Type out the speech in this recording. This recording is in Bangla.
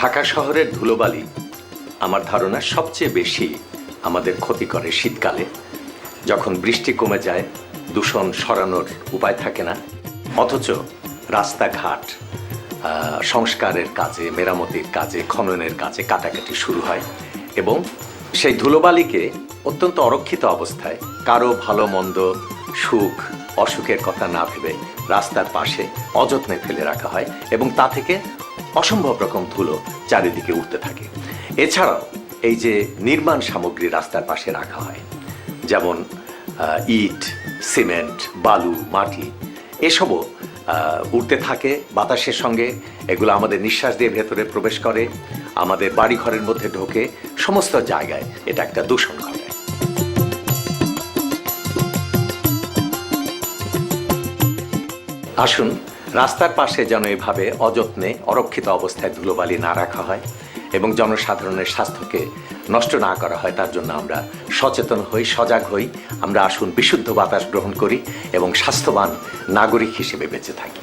ঢাকা শহরের ধুলোবালি আমার ধারণা সবচেয়ে বেশি আমাদের ক্ষতি করে শীতকালে। যখন বৃষ্টি কমে যায়, দূষণ সরানোর উপায় থাকে না। অথচ রাস্তাঘাট সংস্কারের কাজে, মেরামতির কাজে, খননের কাজে কাটাকাটি শুরু হয় এবং সেই ধুলোবালিকে অত্যন্ত অরক্ষিত অবস্থায় কারও ভালো, মন্দ, সুখ, অসুখের কথা না ভেবে রাস্তার পাশে অযত্নে ফেলে রাখা হয় এবং তা থেকে অসম্ভব রকম ধুলো চারিদিকে উঠতে থাকে। এছাড়াও এই যে নির্মাণ সামগ্রী রাস্তার পাশে রাখা হয়, যেমন ইট, সিমেন্ট, বালু, মাটি, এসবও উড়তে থাকে বাতাসের সঙ্গে। এগুলো আমাদের নিঃশ্বাস দিয়ে ভেতরে প্রবেশ করে, আমাদের বাড়িঘরের মধ্যে ঢোকে, সমস্ত জায়গায় এটা একটা দূষণ ঘটায় আসুন রাস্তার পাশে যেন এভাবে অযত্নে অরক্ষিত অবস্থায় ধুলোবালি না রাখা হয় এবং জনসাধারণের স্বাস্থ্যকে নষ্ট না করা হয়, তার জন্য আমরা সচেতন হই, সজাগ হই, আমরা আসুন বিশুদ্ধ বাতাস গ্রহণ করি এবং স্বাস্থ্যবান নাগরিক হিসেবে বেঁচে থাকি।